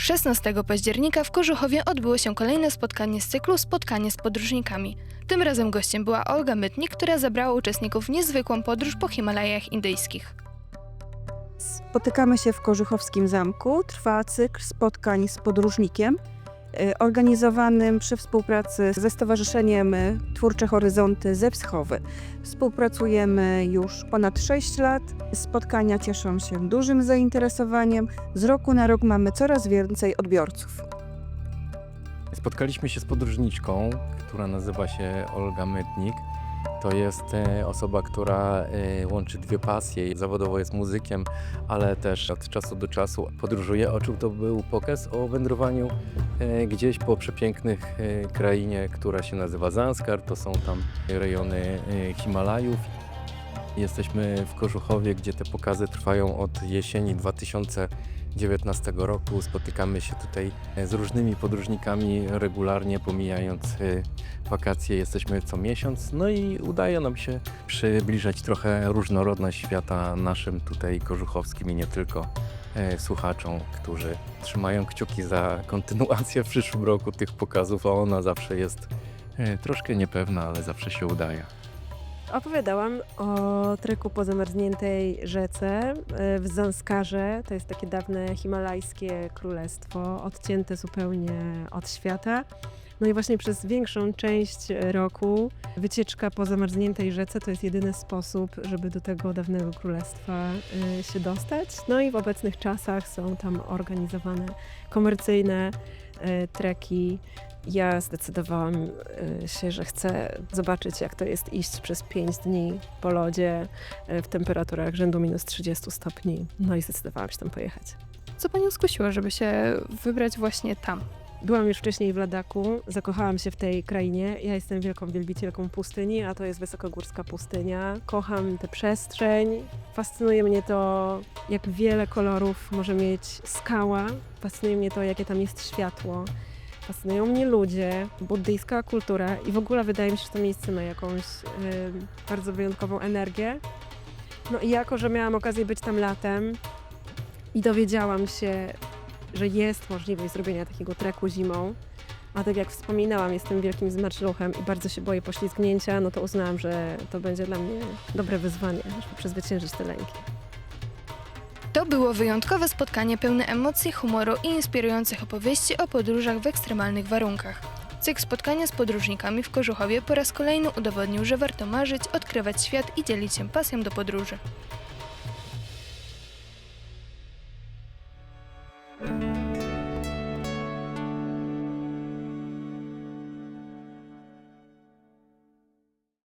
16 października w Kożuchowie odbyło się kolejne spotkanie z cyklu Spotkanie z podróżnikami. Tym razem gościem była Olga Mytnik, która zabrała uczestników w niezwykłą podróż po Himalajach indyjskich. Spotykamy się w Kożuchowskim Zamku. Trwa cykl spotkań z podróżnikiem, organizowanym przy współpracy ze Stowarzyszeniem y, Twórcze Horyzonty ze Wschowy. Współpracujemy już ponad 6 lat. Spotkania cieszą się dużym zainteresowaniem. Z roku na rok mamy coraz więcej odbiorców. Spotkaliśmy się z podróżniczką, która nazywa się Olga Mytnik. To jest e, osoba, która e, łączy dwie pasje. Zawodowo jest muzykiem, ale też od czasu do czasu podróżuje. Oczu to był pokaz o wędrowaniu gdzieś po przepięknych e, krainie, która się nazywa Zanskar. To są tam rejony e, Himalajów. Jesteśmy w Kożuchowie, gdzie te pokazy trwają od jesieni 2019 roku. Spotykamy się tutaj z różnymi podróżnikami regularnie, pomijając wakacje. Jesteśmy co miesiąc, no i udaje nam się przybliżać trochę różnorodność świata naszym tutaj kożuchowskim i nie tylko e, słuchaczom, którzy trzymają kciuki za kontynuację w przyszłym roku tych pokazów, a ona zawsze jest e, troszkę niepewna, ale zawsze się udaje. Opowiadałam o treku po zamarzniętej rzece e, w Zanskarze. To jest takie dawne himalajskie królestwo, odcięte zupełnie od świata. No i właśnie przez większą część roku wycieczka po zamarzniętej rzece to jest jedyny sposób, żeby do tego dawnego królestwa e, się dostać. No i w obecnych czasach są tam organizowane komercyjne e, treki. Ja zdecydowałam e, się, że chcę zobaczyć, jak to jest iść przez 5 dni po lodzie w temperaturach rzędu minus 30 stopni. No i zdecydowałam się tam pojechać. Co panią skusiło, żeby się wybrać właśnie tam? Byłam już wcześniej w Ladaku, zakochałam się w tej krainie. Ja jestem wielką wielbicielką pustyni, a to jest wysokogórska pustynia. Kocham tę przestrzeń. Fascynuje mnie to, jak wiele kolorów może mieć skała. Fascynuje mnie to, jakie tam jest światło. Fascynują mnie ludzie, buddyjska kultura i w ogóle wydaje mi się, że to miejsce ma jakąś y, bardzo wyjątkową energię. No i jako, że miałam okazję być tam latem i dowiedziałam się, że jest możliwość zrobienia takiego treku zimą, a tak jak wspominałam, jestem wielkim zmaczluchem i bardzo się boję poślizgnięcia, no to uznałam, że to będzie dla mnie dobre wyzwanie, żeby przezwyciężyć te lęki. To było wyjątkowe spotkanie pełne emocji, humoru i inspirujących opowieści o podróżach w ekstremalnych warunkach. Cykl spotkania z podróżnikami w Kożuchowie po raz kolejny udowodnił, że warto marzyć, odkrywać świat i dzielić się pasją do podróży.